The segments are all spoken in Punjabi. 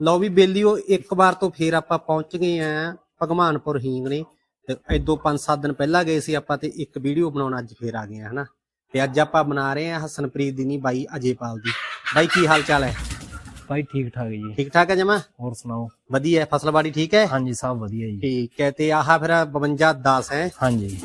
ਲਓ ਵੀ ਬੇਲੀਓ ਇੱਕ ਵਾਰ ਤੋਂ ਫੇਰ ਆਪਾਂ ਪਹੁੰਚ ਗਏ ਆ ਭਗਵਾਨਪੁਰ ਹੀਂਗਣੇ ਤੇ ਇਦੋਂ 5-7 ਦਿਨ ਪਹਿਲਾਂ ਗਏ ਸੀ ਆਪਾਂ ਤੇ ਇੱਕ ਵੀਡੀਓ ਬਣਾਉਣ ਅੱਜ ਫੇਰ ਆ ਗਏ ਆ ਹਨਾ? ਤੇ ਅੱਜ ਆਪਾਂ ਬਣਾ ਰਹੇ ਆ ਹਸਨਪ੍ਰੀਤ ਦੀ ਨਹੀਂ ਬਾਈ ਅਜੇਪਾਲ ਦੀ। ਬਾਈ ਕੀ ਹਾਲ ਚਾਲ ਹੈ? ਭਾਈ ਠੀਕ ਠਾਕ ਜੀ। ਠੀਕ ਠਾਕ ਹੈ ਜਮਾ? ਹੋਰ ਸੁਣਾਓ? ਵਧੀਆ ਹੈ ਫਸਲਬਾੜੀ ਠੀਕ ਹੈ? ਹਾਂਜੀ ਸਭ ਵਧੀਆ ਜੀ। ਠੀਕ ਹੈ ਤੇ ਆਹ ਫਿਰ 52 10 ਹੈ। ਹਾਂਜੀ।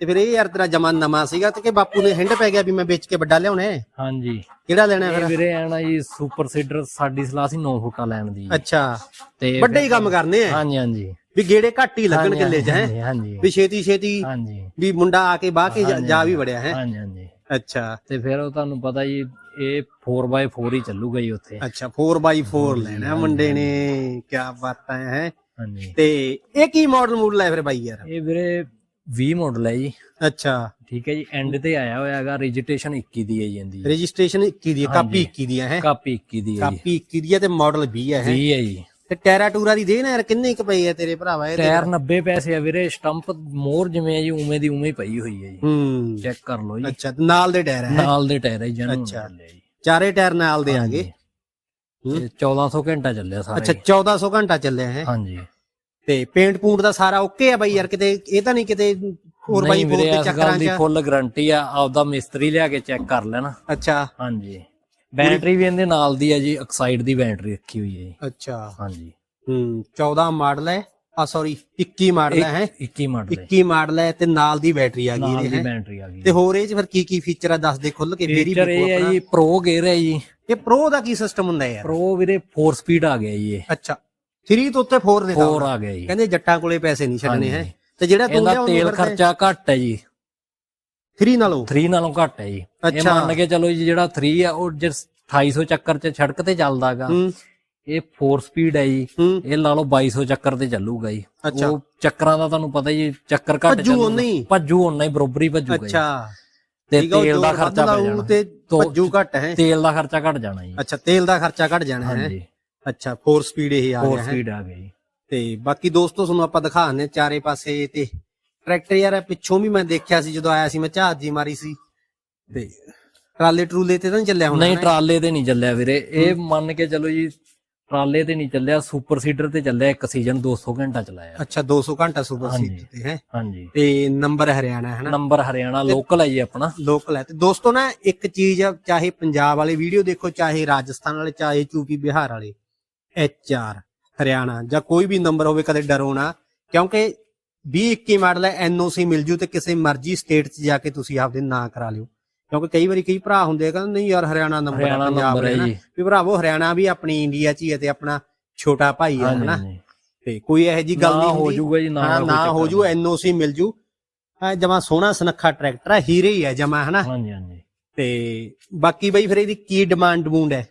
ਤੇ ਫਿਰ ਇਹ ਯਾਰ ਤੇਰਾ ਜਮਾ ਨਵਾਂ ਸੀਗਾ ਤੇ ਕਿ ਬਾਪੂ ਨੇ ਹਿੰਡ ਪੈ ਗਿਆ ਵੀ ਮੈਂ ਵੇਚ ਕੇ ਵੱਡਾ ਲਿਆਉਣਾ ਹੈ? ਹਾਂਜੀ। ਕਿਹੜਾ ਲੈਣਾ ਹੈ ਇਹ ਫਿਰ? ਵੀਰੇ ਆਣਾ ਜੀ ਸੁਪਰ ਸੀਡਰ ਸਾਡੀ ਸਲਾਹ ਸੀ 9 ਫੁੱਟਾ ਲੈਣ ਦੀ। ਅੱਛਾ। ਤੇ ਵੱਡੇ ਹੀ ਕੰਮ ਕਰਨੇ ਆ। ਹਾਂਜੀ ਹਾਂਜੀ। ਵੀ ਗੇੜੇ ਘੱਟ ਹੀ ਲੱਗਣ ਹਾਂਜੀ, ਕਿੱਲੇ 'ਚ ਹੈ? ਹਾਂਜੀ, ਵੀ ਛੇਤੀ ਛੇਤੀ ਹਾਂਜੀ। ਵੀ ਮੁੰਡਾ ਆ ਕੇ ਬਾਹ ਕੇ ਜਾ- ਹਾਂਜੀ, ਜਾ ਵੀ ਵੜਿਆ ਹੈ? ਹਾਂਜੀ ਹਾਂਜੀ। ਅੱਛਾ। ਤੇ ਫਿਰ ਉਹ ਤੁਹਾਨੂੰ ਪਤਾ ਜੀ ਇਹ 4x4 ਹੀ ਚੱਲੂਗਾ ਜੀ ਉੱਥੇ। ਅੱਛਾ 4x4 ਲੈਣਾ ਮੁੰਡੇ ਨੇ। ਕੀ ਬਾਤਾਂ ਹੈ? ਹਾਂਜੀ। ਤੇ ਇਹ ਕੀ ਮਾਡਲ ਮੂਡਲ ਹੈ ਫਿਰ ਬਾਈ ਯਾਰ? ਇਹ ਵੀਰੇ 20 ਮਾਡਲ ਹੈ ਜੀ। ਅੱਛਾ। ਠੀਕ ਹੈ ਜੀ ਐਂਡ ਤੇ ਆਇਆ ਹੋਇਆ ਹੈਗਾ ਰਜਿਸਟ੍ਰੇਸ਼ਨ 21 ਦੀ ਹੈ ਜੀ ਇਹਦੀ। ਰਜਿਸਟ੍ਰੇਸ਼ਨ 21 ਦੀ ਹੈ ਕਾਪੀ 21 ਦੀ ਹੈ ਕਾਪੀ 21 ਦੀ ਹੈ ਜੀ। ਕਾਪੀ 21 ਦੀ ਹੈ ਤੇ ਮਾਡਲ 20 ਹੈ ਹੈਂ। 20 ਹੈ ਜੀ। ਤੇ ਟੈਰਾ ਟੂਰਾ ਦੀ ਦੇ ਨਾ ਯਾਰ ਕਿੰਨੇ ਕੁ ਪਈ ਹੈ ਤੇਰੇ ਭਰਾਵਾ ਇਹਦੇ? ਟਾਇਰ 90 ਪੈਸੇ ਆ ਵੀਰੇ ਸਟੰਪ ਮੋਰ ਜਿਵੇਂ ਹੈ ਜੀ ਉਵੇਂ ਦੀ ਉਵੇਂ ਪਈ ਹੋਈ ਹੈ ਜੀ। ਹੂੰ। ਚੈੱਕ ਕਰ ਲਓ ਜੀ। ਅੱਛਾ ਤੇ ਨਾਲ ਦੇ ਟਾਇਰ ਹੈ ਨਾਲ ਦੇ ਟਾਇਰ ਹੈ ਜੀ ਜਨੂਨ ਅੱਛਾ। ਚਾਰੇ ਟਾਇਰ ਨਾਲ ਦੇ ਆਗੇ ਤੇ 1400 ਘੰਟਾ ਚੱਲਿਆ ਸਾਰਾ ਅੱਛਾ ਜੀ। 1400 ਘੰਟਾ ਚੱਲਿਆ ਹੈ? ਹਾਂਜੀ। ਤੇ ਪੇਂਟ ਪੂੰਟ ਦਾ ਸਾਰਾ ਓਕੇ ਆ ਬਾਈ ਯਾਰ ਕਿਤੇ ਇਹ ਤਾਂ ਨਹੀਂ ਕਿਤੇ 4x4 ਨਹੀਂ ਵੀਰੇ ਦੇ ਚੱਕਰਾਂ ਦੀ ਫੁੱਲ ਗਾਰੰਟੀ ਆ ਆਪਦਾ ਮਿਸਤਰੀ ਲਿਆ ਕੇ ਚੈੱਕ ਕਰ ਲੈਣਾ। ਅੱਛਾ। ਹਾਂਜੀ। ਬੈਟਰੀ ਵੀ ਇਹਦੇ ਨਾਲ ਦੀ ਹੈ ਜੀ ਆਕਸਾਈਡ ਦੀ ਬੈਟਰੀ ਰੱਖੀ ਹੋਈ ਹੈ ਜੀ। ਅੱਛਾ। ਹਾਂਜੀ। ਹੂੰ 14 ਮਾਡਲ ਹੈ ਆ ਸੌਰੀ 21 ਮਾਡਲ ਹੈ? 21 ਮਾਡਲ ਹੈ 21 ਮਾਡਲ ਹੈ ਤੇ ਨਾਲ ਦੀ ਬੈਟਰੀ ਆ ਗਈ ਨਾਲ ਇਹ ਦੀ ਹੈ? ਬੈਟਰੀ ਆ ਗਈ। ਤੇ ਹੋਰ ਇਹ ਚ ਫਿਰ ਕੀ ਕੀ ਫੀਚਰ ਆ ਦੱਸ ਦੇ ਖੁੱਲ ਕੇ ਮੇਰੀ ਫੀਚਰ ਇਹ ਹੈ ਜੀ ਪ੍ਰੋ ਗੇਅਰ ਹੈ ਜੀ। ਇਹ ਪ੍ਰੋ ਦਾ ਕੀ ਸਿਸਟਮ ਹੁੰਦਾ ਯਾਰ? ਪ੍ਰੋ ਵੀਰੇ 4 ਸਪੀਡ ਆ ਗਿਆ ਜੀ ਇਹ। ਅੱਛਾ। 3 ਤੋਂ ਉੱਤੇ 4 ਦੇ 4 ਆ ਗਿਆ ਜੀ। ਕਹਿੰਦੇ ਜੱਟਾਂ ਕੋਲੇ ਪੈਸੇ ਨਹੀਂ ਛੱਡਣੇ ਹੈ। ਤੇ ਜਿਹੜਾ ਤੂੰ ਇਹਦਾ ਲਿਆ ਤੇਲ ਖਰਚਾ ਘੱਟ ਹੈ ਜੀ। 3 ਨਾਲੋਂ? 3 ਨਾਲੋਂ ਘੱਟ ਹੈ ਜੀ। ਇਹ। ਮੰਨ ਕੇ ਚਲੋ ਜੀ ਜਿਹੜਾ 3 ਆ ਉਹ ਜੇ 2800 ਚੱਕਰ ਚ ਸੜਕ ਤੇ ਚੱਲਦਾਗਾ ਹੂੰ। ਇਹ 4 ਸਪੀਡ ਹੈ ਜੀ। ਹੂੰ। ਇਹ ਲਾ ਲਓ 2200 ਚੱਕਰ ਤੇ ਚੱਲੂਗਾ ਜੀ। ਉਹ ਚੱਕਰਾਂ ਦਾ ਤੁਹਾਨੂੰ ਪਤਾ ਜੀ ਚੱਕਰ ਘੱਟ ਭੱਜੂ ਚੱਲੂਗਾ। ਹੀ? ਭੱਜੂ ਓਨਾ ਹੀ ਬਰੋਬਰੀ ਭੱਜੂਗਾ ਅੱਛਾ। ਤੇ ਤੇਲ ਦਾ ਖਰਚਾ ਪੈ ਜਾਣਾ। ਤੇ ਤੋਂ- ਭੱਜੂ ਘੱਟ ਹੈ। ਤੇਲ ਦਾ ਖਰਚਾ ਘਟ ਜਾਣਾ ਜੀ। ਅੱਛਾ ਤੇਲ ਦਾ ਖਰਚਾ ਘਟ ਜਾਣਾ ਹੈ। ਹਾਂਜੀ। ਅੱਛਾ 4 ਸਪੀਡ ਇਹ ਆ 4 ਗਿਆ ਹੈ? ਸਪੀਡ ਆ ਗਈ ਤੇ ਬਾਕੀ ਦੋਸਤੋ ਤੁਹਾਨੂੰ ਆਪਾਂ ਦਿਖਾਉਂਦੇ ਹਾਂ ਚਾਰੇ ਪਾਸੇ ਤੇ ਟਰੈਕਟਰ ਯਾਰ ਪਿੱਛੋਂ ਵੀ ਮੈਂ ਦੇਖਿਆ ਸੀ ਜਦੋਂ ਆਇਆ ਸੀ ਮੈਂ ਝਾਜੀ ਮਾਰੀ ਸੀ। ਤੇ ਟਰਾਲੇ ਟਰੂਲੇ ਤੇ ਤਾਂ ਨਹੀਂ ਚੱਲਿਆ ਹੋਣਾ ਨਹੀਂ ਨਾ? ਟਰਾਲੇ ਤੇ ਨਹੀਂ ਚੱਲਿਆ ਵੀਰੇ। ਇਹ ਮੰਨ ਕੇ ਚਲੋ ਜੀ ਟਰਾਲੇ ਤੇ ਨਹੀਂ ਚੱਲਿਆ ਸੁਪਰ ਸੀਡਰ ਤੇ ਚੱਲਿਆ ਇੱਕ ਸੀਜ਼ਨ 200 ਘੰਟਾ ਚਲਾਇਆ। ਅੱਛਾ 200 ਘੰਟਾ ਸੁਪਰ ਹਾਂਜੀ। ਸੀਟ ਤੇ ਹੈ? ਹਾਂਜੀ। ਤੇ ਨੰਬਰ ਹਰਿਆਣਾ ਹੈ ਨਾ ਨੰਬਰ ਹਰਿਆਣਾ ਲੋਕਲ ਹੈ ਜੀ ਆਪਣਾ। ਲੋਕਲ ਹੈ ਤੇ ਦੋਸਤੋ ਨਾ ਇੱਕ ਚੀਜ਼ ਆ, ਚਾਹੇ ਪੰਜਾਬ ਵਾਲੇ ਵੀਡੀਓ ਦੇਖੋ ਚਾਹੇ ਰਾਜਸਥਾਨ ਵਾਲੇ ਚਾਹੇ ਯੂਪੀ ਬਿਹਾਰ ਵਾਲੇ ਆਰ ਹਰਿਆਣਾ ਜਾਂ ਕੋਈ ਵੀ ਨੰਬਰ ਹੋਵੇ ਕਦੇ ਡਰੋ ਨਾ। ਕਿਉਂਕਿ 2021 ਮਾਡਲ ਹੈ ਐਨਓਸੀ ਮਿਲ ਜੂ ਤੇ ਕਿਸੇ ਮਰਜ਼ੀ ਸਟੇਟ 'ਚ ਜਾ ਕੇ ਤੁਸੀਂ ਆਪਦੇ ਨਾਂ ਕਰਾ ਲਿਓ। ਕਿਉਂਕਿ ਕਈ ਵਾਰੀ ਕਈ ਭਰਾ ਹੁੰਦੇ ਆ ਕਹਿੰਦੇ ਨਹੀਂ ਯਾਰ ਹਰਿਆਣਾ ਨੰਬਰ ਹੈ ਪੰਜਾਬ ਹੈ ਵੀ ਭਰਾਵੋ ਹਰਿਆਣਾ ਵੀ ਆਪਣੀ ਇੰਡੀਆ 'ਚ ਹੀ ਹੈ ਤੇ ਆਪਣਾ ਛੋਟਾ ਭਾਈ ਹੈ ਹਨਾ। ਤੇ ਕੋਈ ਇਹੋ ਜੀ ਗੱਲ ਨਹੀਂ ਹੋ ਜਾਊਗਾ ਜੀ ਨਾ ਨਾ ਹੋ ਜੂ ਐਨਓਸੀ ਮਿਲ ਜੂ। ਜਮਾ ਸੋਹਣਾ ਸੁਨੱਖਾ ਟਰੈਕਟਰ ਹੈ ਹੀਰੇ ਹੀ ਹੈ ਜਮਾ ਹਨਾ? ਹਾਂਜੀ ਹਾਂਜੀ। ਤੇ ਬਾਕੀ ਬਈ ਫਿਰ ਇਹਦੀ ਕੀ ਡਿਮਾਂਡ ਡਮੂੰਡ ਹੈ?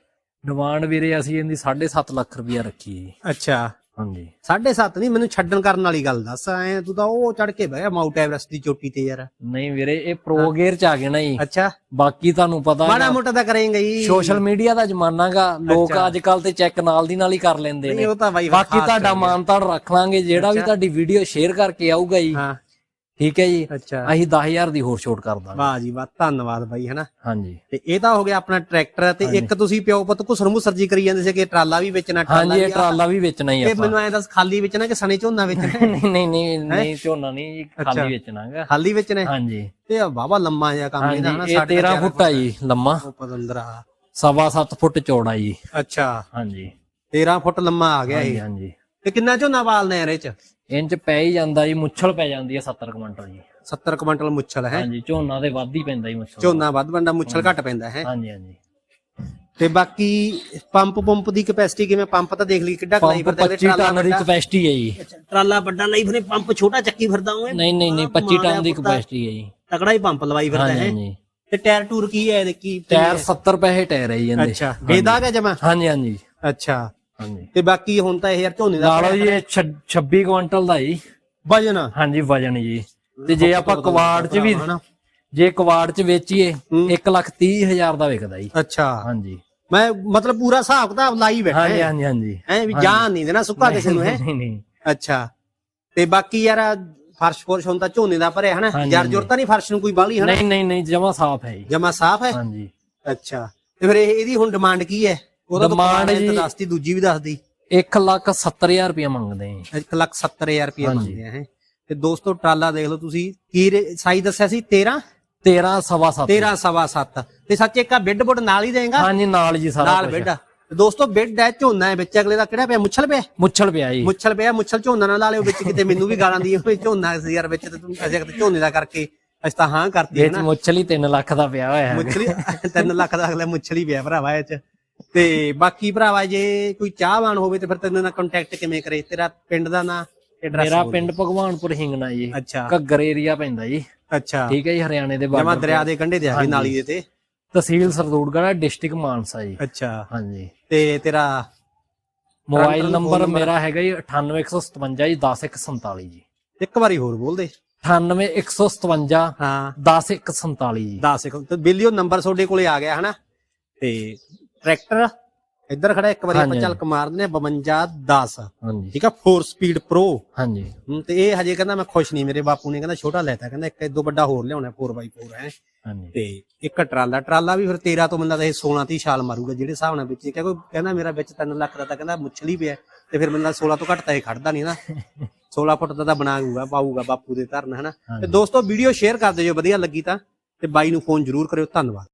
ਡਿਮਾਂਡ ਵੀਰੇ ਅਸੀਂ ਇਹਦੀ 7.5 ਲੱਖ ਰੁਪਇਆ ਰੱਖੀ ਹੈ ਜੀ। ਅੱਛਾ। ਹਾਂਜੀ। 7.5 ਨਹੀਂ ਮੈਨੂੰ ਛੱਡਣ ਕਰਨ ਵਾਲੀ ਗੱਲ ਦੱਸ ਐ ਤੂੰ ਤਾਂ ਉਹ ਚੜ ਕੇ ਬਹਿ ਮਾਊਂਟ ਐਵਰੈਸਟ ਦੀ ਚੋਟੀ ਤੇ ਯਾਰ। ਨਹੀਂ ਵੀਰੇ ਇਹ ਪ੍ਰੋ ਗੇਅਰ ਚ ਆ ਗਏ ਨਾ ਜੀ। ਅੱਛਾ। ਬਾਕੀ ਤੁਹਾਨੂੰ ਪਤਾ ਮਾੜਾ ਮੋਟਾ ਤਾਂ ਕਰੇਂਗਾ ਹੀ ਸੋਸ਼ਲ ਮੀਡੀਆ ਦਾ ਜ਼ਮਾਨਾਗਾ ਲੋਕ। ਅੱਜ ਕੱਲ ਤੇ ਚੈੱਕ ਨਾਲ ਦੀ ਨਾਲ ਹੀ ਕਰ ਲੈਂਦੇ ਨਹੀਂ ਨੇ। ਉਹ ਤਾਂ ਬਾਈ ਬਾਕੀ ਤੁਹਾਡਾ ਗਿਆ। ਮਾਨਤਾਨ ਰੱਖ ਲਾਂਗੇ ਜਿਹੜਾ ਵੀ। ਤੁਹਾਡੀ ਵੀਡੀਓ ਸ਼ੇਅਰ ਕਰਕੇ ਆਊਗਾ ਜੀ। ਹਾਂ। ਠੀਕ ਹੈ ਜੀ? ਅੱਛਾ। ਅਸੀਂ 10000 ਦੀ ਹੋਰ ਛੋਟ ਕਰ ਦਾਂਗੇ। ਵਾਹ ਜੀ ਵਾਹ ਧੰਨਵਾਦ ਬਾਈ ਹਨਾ? ਹਾਂਜੀ। ਤੇ ਇਹ ਤਾਂ ਹੋ ਗਿਆ ਆਪਣਾ ਟਰੈਕਟਰ ਤੇ ਇੱਕ ਤੁਸੀਂ ਪਿਓ ਪੁੱਤ ਘੁਸਰ ਮੁਸਰ ਜੀ ਕਰੀ ਜਾਂਦੇ ਸੀ ਕਿ ਟਰਾਲਾ ਵੀ ਵੇਚਣਾ ਟਰਾਲਾ ਹਾਂਜੀ ਇਹ। ਟਰਾਲਾ ਵੀ ਵੇਚਣਾ ਹੀ ਤੇ ਆਪਾਂ। ਮੈਨੂੰ ਐਂ ਦੱਸ ਖਾਲੀ ਵੇਚਣਾ ਕਿ ਸਣੇ ਝੋਨਾ ਵੇਚਣਾ? ਨਹੀਂ ਨਹੀਂ ਨਹੀਂ ਨਹੀਂ ਝੋਨਾ ਨਹੀਂ ਜੀ। ਖਾਲੀ ਵੇਚਣਾਗਾ ਖਾਲੀ ਵੇਚਣਾ? ਹਾਂਜੀ। ਤੇ ਬਾਬਾ ਲੰਮਾ ਜਿਹਾ ਕੰਮ ਇਹਦਾ ਹਨਾ? ਹਾਂਜੀ ਇਹ ਸਾਢੇ 13 ਚਾਰ ਫੁੱਟ ਆ ਜੀ ਲੰਮਾ। ਉਹ ਪਤੰਦਰਾ। ਸਵਾ 7 ਫੁੱਟ ਚੌੜਾ ਜੀ। ਅੱਛਾ। ਹਾਂਜੀ। 13 ਫੁੱਟ ਲੰਮਾ ਆ ਗਿਆ ਇਹ। ਹਾਂਜੀ। ਤੇ ਕਿੰਨਾ ਝੋਨਾ ਪਾਲਨੇ ਯਾਰ ਇਹ ਚ? ਇੰਚ ਪੈ ਹੀ ਜਾਂਦਾ ਜੀ ਮੁੱਛਲ ਪੈ ਜਾਂਦੀ ਹੈ 70 ਕੁਇੰਟਲ ਜੀ। 70 ਕੁਇੰਟਲ ਮੁੱਛਲ ਹੈ? ਹਾਂਜੀ ਝੋਨਾ ਤੇ ਵੱਧ ਹੀ ਪੈਂਦਾ ਜੀ ਮੁੱਛਲ। ਝੋਨਾ ਵੱਧ ਬੰਦਾ ਮੁੱਛਲ ਘੱਟ ਪੈਂਦਾ ਹੈ? ਹਾਂਜੀ ਹਾਂਜੀ। ਤੇ ਬਾਕੀ ਪੰਪ ਪੰਪ ਦੀ ਕਪੈਸਿਟੀ ਕਿਵੇਂ? ਪੰਪ ਤਾਂ ਦੇਖ ਲਈ ਕਿੱਡਾ ਕਲਾਈ ਫਿਰਦਾ 25 ਟਨ ਦੀ ਕਪੈਸਿਟੀ ਹੈ ਜੀ। ਟਰਾਲਾ ਵੱਡਾ ਲਈ ਫਿਰੇ ਪੰਪ ਛੋਟਾ ਚੱਕੀ ਫਿਰਦਾ ਹੋਏ ਨਹੀਂ ਨਹੀਂ ਨਹੀਂ 25 ਟਨ ਦੀ ਕਪੈਸਿਟੀ ਹੈ ਜੀ। ਤਕੜਾ ਹੀ ਪੰਪ ਲਵਾਈ ਫਿਰਦਾ ਹੈ? ਹਾਂਜੀ। ਤੇ ਟਾਇਰ ਟੂਰ ਕੀ ਹੈ ਇਹਦੇ? ਕੀ ਟਾਇਰ 70 ਪੈਸੇ ਟਾਇਰ ਹੈ ਜੀ ਇਹਦੇ। ਅੱਛਾ ਬੇਦਾਗ ਹੈ ਜਮਾ? ਹਾਂਜੀ ਹਾਂਜੀ। ਅੱਛਾ। ਹਾਂਜੀ। ਤੇ ਬਾਕੀ ਹੁਣ ਤਾਂ ਇਹ ਯਾਰ ਝੋਨੇ ਦਾ ਲਾ ਲਓ ਜੀ ਇਹ ਛ- 26 ਕੁਇੰਟਲ ਦਾ ਜੀ। ਵਜਨ ਹਾਂਜੀ ਵਜਨ ਜੀ। ਤੇ ਜੇ ਆਪਾਂ ਕਵਾੜ ਚ ਵੀ ਹਨਾ। ਜੇ ਕਵਾੜ ਚ ਵੇਚੀਏ 1 ਲੱਖ 30 ਹਜ਼ਾਰ ਦਾ ਵਿਕਦਾ ਜੀ। ਅੱਛਾ। ਹਾਂਜੀ। ਮੈਂ ਮਤਲਬ ਪੂਰਾ ਹਿਸਾਬ ਕਿਤਾਬ ਲਾਈ ਬੈਠਾ ਹਾਂਜੀ ਹੈ। ਹਾਂਜੀ ਹਾਂਜੀ ਹੈ ਵੀ ਜਾਨ ਨਹੀਂ ਦੇਣਾ ਸੁੱਕਾ ਕਿਸੇ ਨੂੰ ਹੈ। ਨਹੀਂ ਨਹੀਂ ਅੱਛਾ। ਤੇ ਬਾਕੀ ਯਾਰ ਆਹ ਫਰਸ਼ ਫੁਰਸ਼ ਹੁਣ ਤਾਂ ਝੋਨੇ ਦਾ ਭਰਿਆ ਹਨਾ। ਹਾਂਜੀ, ਜਰ ਜੁਰ ਤਾਂ ਨਹੀਂ ਫਰਸ਼ ਨੂੰ ਕੋਈ ਬਾਲੀ ਹਨਾ। ਨਹੀਂ ਨਹੀਂ ਨਹੀਂ ਜਮਾ ਸਾਫ਼ ਹੈ ਜੀ। ਜਮਾ ਸਾਫ਼ ਹੈ? ਹਾਂਜੀ। ਅੱਛਾ। ਤੇ ਫਿਰ ਇਹ ਇਹਦੀ ਹੁਣ ਡਿਮਾਂਡ ਕੀ ਹੈ? ਉਹਦਾ ਪੁਰਾਣੇ ਜੀ- ਤਾਂ ਦੱਸਤੀ ਦੂਜੀ ਵੀ ਦੱਸਦੀ। 1 ਲੱਖ 70000 ਰੁਪਏ ਮੰਗਦੇ ਆ 1 ਲੱਖ 70000 ਰੁਪਏ। ਮੰਗਦੇ ਆ ਹੈ ਤੇ ਦੋਸਤੋ ਟਰਾਲਾ ਦੇਖ ਲਓ ਤੁਸੀਂ ਕੀ ਰੇ- ਸਾਈ ਦੱਸਿਆ ਸੀ? 13 13 ਸਵਾ 7 13 ਸਵਾ 7 ਤੇ ਸੱਚ ਇੱਕ ਆ ਬਿੱਡ ਬੁੱਡ ਨਾਲ ਹੀ ਦੇਗਾ? ਹਾਂਜੀ ਨਾਲ ਜੀ ਸਾਰਾ ਨਾਲ। ਬਿੱਡ ਦੋਸਤੋ ਬਿੱਡ ਹੈ ਝੋਨਾ ਹੈ ਵਿੱਚ। ਅਗਲੇ ਦਾ ਕਿਹੜਾ ਪਿਆ? ਮੁੱਛਲ ਪਿਆ? ਮੁੱਛਲ ਪਿਆ ਜੀ। ਮੁੱਛਲ ਪਿਆ? ਮੁੱਛਲ ਝੋਨਾ ਨਾ ਲਾ ਲਿਓ ਵਿੱਚ ਕਿਤੇ। ਮੈਨੂੰ ਵੀ ਗਾਲਾਂ ਦੀ ਹੋਵੇ ਝੋਨਾ ਸੀ ਯਾਰ ਵਿੱਚ ਤੇ ਤੂੰ ਅਜੇ ਕਿਤੇ ਝੋਨੇ ਦਾ ਕਰਕੇ ਅਸੀਂ ਤਾਂ ਹਾਂ ਕਰਤੀ ਹੈ ਵਿੱਚ ਨਾ। ਮੁੱਛਲ ਹੀ 3 ਲੱਖ ਦਾ ਪਿਆ ਹੋਇਆ ਹੈ। ਮੁੱਛਲੀ 3 ਲੱਖ ਦਾ ਅਗਲਾ ਮੁੱਛਲੀ ਪਿਆ ਭਰਾਵਾ ਇਹ ਚ। ਤੇ ਬਾਕੀ ਭਰਾਵਾ ਜੇ ਕੋਈ ਚਾਹਵਾਨ ਹੋਵੇ ਤੇ ਫਿਰ ਤੈਨੂੰ ਨਾਲ ਕੰਟੈਕਟ ਕਿਵੇਂ ਕਰੇ? ਤੇਰਾ ਪਿੰਡ ਦਾ ਨਾਂ ਐਡਰੈਸ ਮੇਰਾ ਪਿੰਡ ਭਗਵਾਨਪੁਰ ਹਿੰਗਣਾ ਜੀ। ਅੱਛਾ। ਘੱਗਰ ਏਰੀਆ ਪੈਂਦਾ ਜੀ। ਅੱਛਾ। ਠੀਕ ਹੈ ਜੀ ਹਰਿਆਣੇ ਦੇ ਜਮਾ ਬਾਰਡਰ ਦਰਿਆ ਦੇ ਕੰਢੇ ਤੇ ਆ ਹਾਂਜੀ। ਨਾਲੀ ਦੇ ਤੇ। ਤਹਿਸੀਲ ਸਰਦੂਲਗੜ੍ਹ ਡਿਸਟ੍ਰਿਕਟ ਮਾਨਸਾ ਜੀ। ਅੱਛਾ। ਹਾਂਜੀ। ਤੇ ਤੇਰਾ ਮੋਬਾਈਲ ਨੰਬਰ? ਮੇਰਾ ਹੈਗਾ ਜੀ 98157 ਜੀ 10147 ਜੀ। ਇੱਕ ਵਾਰੀ ਹੋਰ ਬੋਲ ਦੇ। 98157 ਹਾਂ। 10147 ਜੀ। 10 ਇੱਕ ਤੇ ਬਿੱਲੀਓ ਨੰਬਰ ਤੁਹਾਡੇ ਕੋਲੇ ਆ ਗਿਆ ਹਨਾ? ਤੇ ਟਰੈਕਟਰ ਇੱਧਰ ਖੜਾ ਇੱਕ ਵਾਰੀ ਆਪਾਂ। ਝਲਕ ਮਾਰ ਦਿੰਦੇ 52 10 ਹਾਂਜੀ। ਠੀਕ ਆ 4 ਸਪੀਡ ਪ੍ਰੋ ਹਾਂਜੀ। ਤੇ ਇਹ ਹਜੇ ਕਹਿੰਦਾ ਮੈਂ ਖੁਸ਼ ਨਹੀਂ ਮੇਰੇ ਬਾਪੂ ਨੇ ਕਹਿੰਦਾ ਛੋਟਾ ਲੈਤਾ ਕਹਿੰਦਾ ਇੱਕ ਇਦੋਂ ਵੱਡਾ ਹੋਰ ਲਿਆਉਣਾ 4x4 ਹੈ। ਹਾਂਜੀ। ਤੇ ਇੱਕ ਟਰਾਲਾ ਟਰਾਲਾ ਵੀ ਫਿਰ 13 ਤੋਂ ਬੰਦਾ ਤਾਂ ਇਹ 16 30 ਛਾਲ ਮਾਰੂਗਾ ਜਿਹੜੇ ਹਿਸਾਬ ਨਾਲ ਵਿੱਚ ਕਿਉਂਕਿ ਕਹਿੰਦਾ ਮੇਰਾ ਵਿੱਚ 3 ਲੱਖ ਦਾ ਤਾਂ ਕਹਿੰਦਾ ਮੁੱਛਲੀ ਪਿਆ ਤੇ ਫਿਰ ਬੰਦਾ 16 ਤੋਂ ਘੱਟ ਤਾਂ ਇਹ ਖੜਦਾ ਨਹੀਂ ਨਾ। 16 ਫੁੱਟ ਦਾ ਤਾਂ ਬਣਾਊਗਾ ਪਾਊਗਾ ਬਾਪੂ ਦੇ ਧਰਨ ਹਨਾ। ਤੇ। ਦੋਸਤੋ ਵੀਡੀਓ ਸ਼ੇਅਰ ਕਰ ਦਿਓ ਜੇ ਵਧੀਆ ਲੱਗੀ ਤਾਂ ਤੇ ਬਾਈ ਨੂੰ ਫੋਨ ਜ਼ਰੂਰ ਕਰਿਓ ਧੰਨਵਾਦ।